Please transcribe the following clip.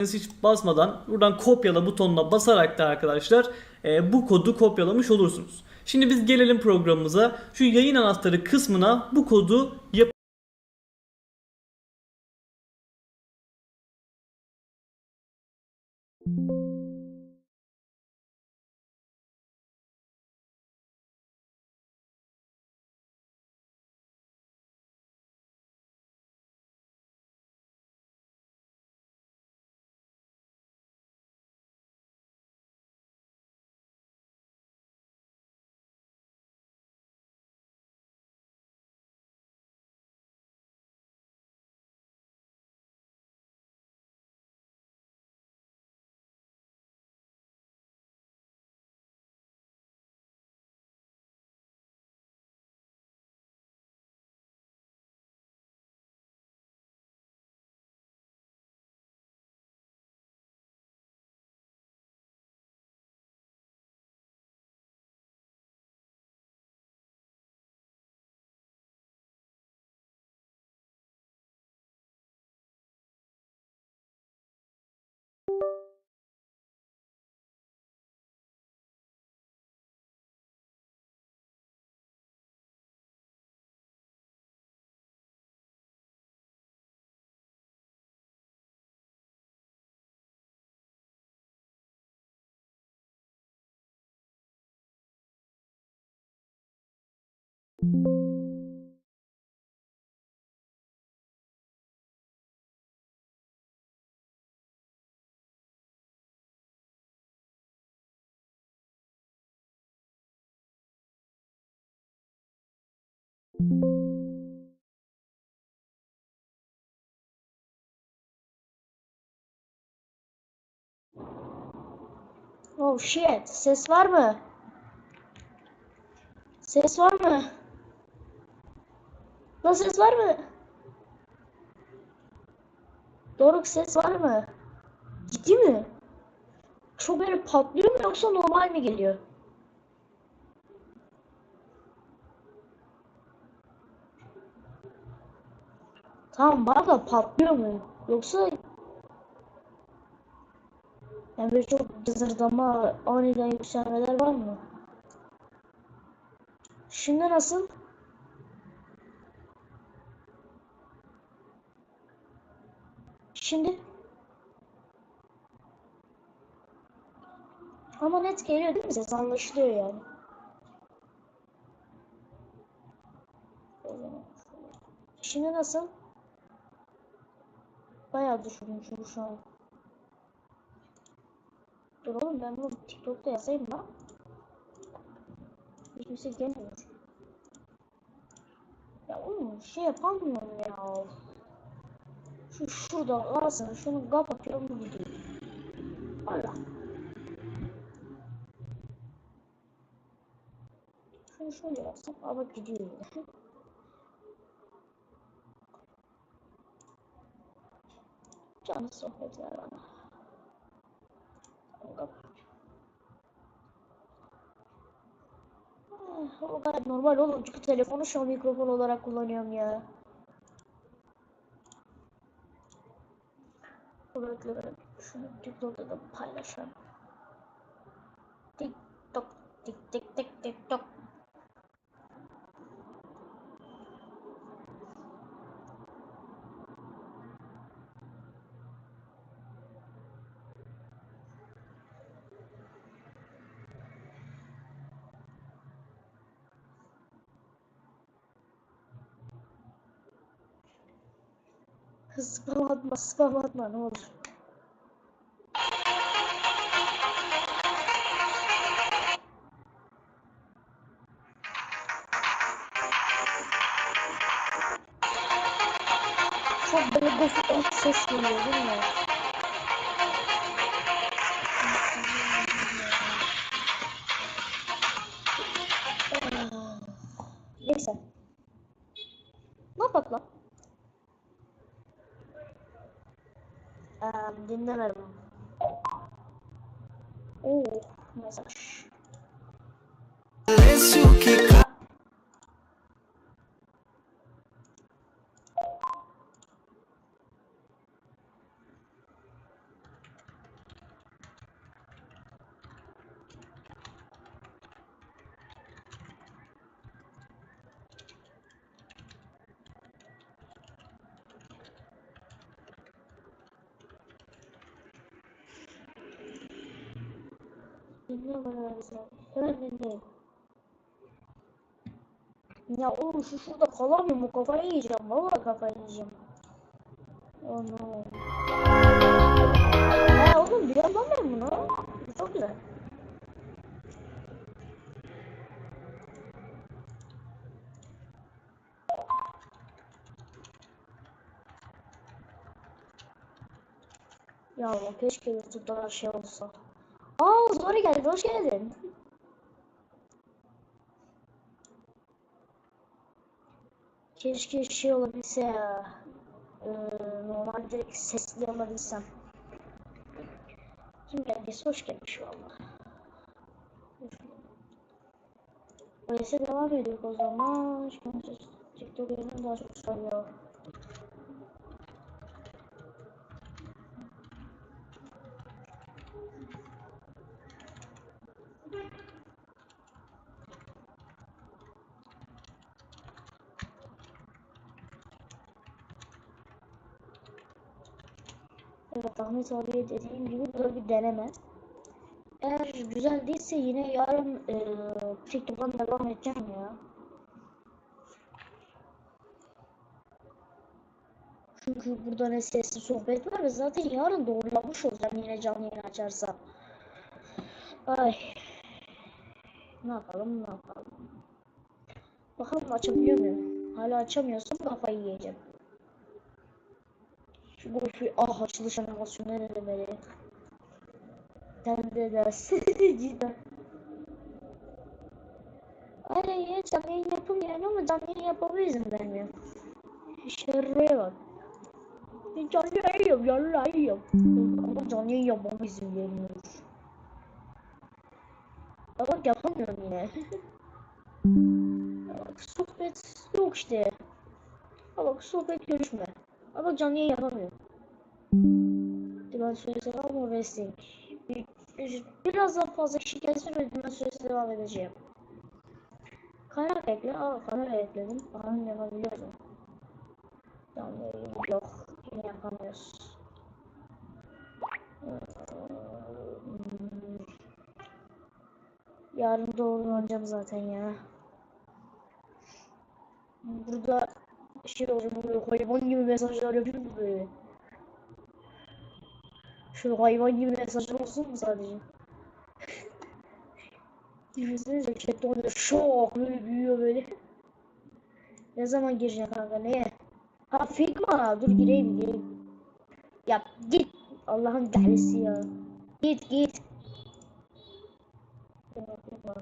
hiç basmadan buradan kopyala butonuna basarak da arkadaşlar e, bu kodu kopyalamış olursunuz. Şimdi biz gelelim programımıza. Şu yayın anahtarı kısmına bu kodu yap Oh shit. Ses var mı? Ses var mı? Lan ses var mı? Doruk ses var mı? Ciddi mi? Çok böyle patlıyor mu yoksa normal mi geliyor? Tamam bana da patlıyor mu? Yoksa yani böyle çok cızırdama, aniden yükselmeler var mı? Şimdi nasıl? Şimdi? Ama net geliyor değil mi ses? Anlaşılıyor yani. Şimdi nasıl? Bayağı düşürdüm çünkü şu an. Dur oğlum ben bunu TikTok'ta yazayım lan. Hiç kimse gelmiyor. Ya oğlum şey yapamıyorum ya. Şu şurada kalsın. Şunu kapatıyorum gidiyor. Allah. Şunu şöyle yapsam ama gidiyor yine. Canı sohbet ver bana. Ah, O kadar normal çünkü telefonu şu mikrofon olarak kullanıyorum ya. Bekle şunu TikTok'ta da paylaşalım. TikTok, tik tik tik TikTok. Spam atma, spam atma ne olur. Çok böyle gofret ses geliyor değil mi? Dinlemedim. Oo, mesaj. Bana güzel. Hemen dinleyin. Ya oğlum şu şurada kalamıyorum kafayı yiyeceğim. Vallahi kafayı yiyeceğim. Oh no. Ha oğlum biliyorum ben bunu. Bu çok güzel. Ya keşke YouTube'da şey olsa. Aa Zora geldi hoş geldin. Keşke şey olabilse ya. Ee, normal direkt sesli alabilsem. Kim geldiyse hoş gelmiş valla. Öyleyse devam ediyor o zaman. Şimdi TikTok yerinden daha çok sarıyor. Evet Ahmet abiye dediğim gibi bu bir deneme. Eğer güzel değilse yine yarın eee TikTok'tan devam edeceğim ya. Çünkü burada ne sesli sohbet var ve zaten yarın doğrulamış olacağım yine canlı yayın açarsam. Ay. Ne yapalım ne yapalım. Bakalım açabiliyor muyum? Hala açamıyorsam kafayı yiyeceğim. Şu golfü ah açılış animasyonu ne demeli? Sen de dersin cidden. Aynen ya canlı yayın yapım yani ama canlı yayın yapmama izin vermiyor. Şerreye bak. Ben canlı yayın yap, canlı yayın yap. Ama canlı yayın yapmama izin vermiyor. Bak yapamıyorum yine. Bak sohbet yok işte. Bak sohbet görüşme. Bak canlı yayın yapamıyorum. Dümen süresi ama wrestling. Bir, bir- biraz daha fazla kişi gelsin ve dümen süresi devam edeceğim. Kaynak ekle. Aa kamera ekledim. Aha yapabiliyorum. Canlı yayın yok. Yine yapamıyoruz. Hmm. Yarın doğru oynayacağım zaten ya. Burada şey olacak böyle hayvan gibi mesajlar yapayım mı böyle? Şöyle hayvan gibi mesajlar olsun mu sadece? Düşünsenize chatte oluyor şok böyle büyüyor böyle. Ne zaman gireceksin kanka neye? Ha Figma dur gireyim gireyim. Ya git Allah'ın delisi ya. Git git. Figma.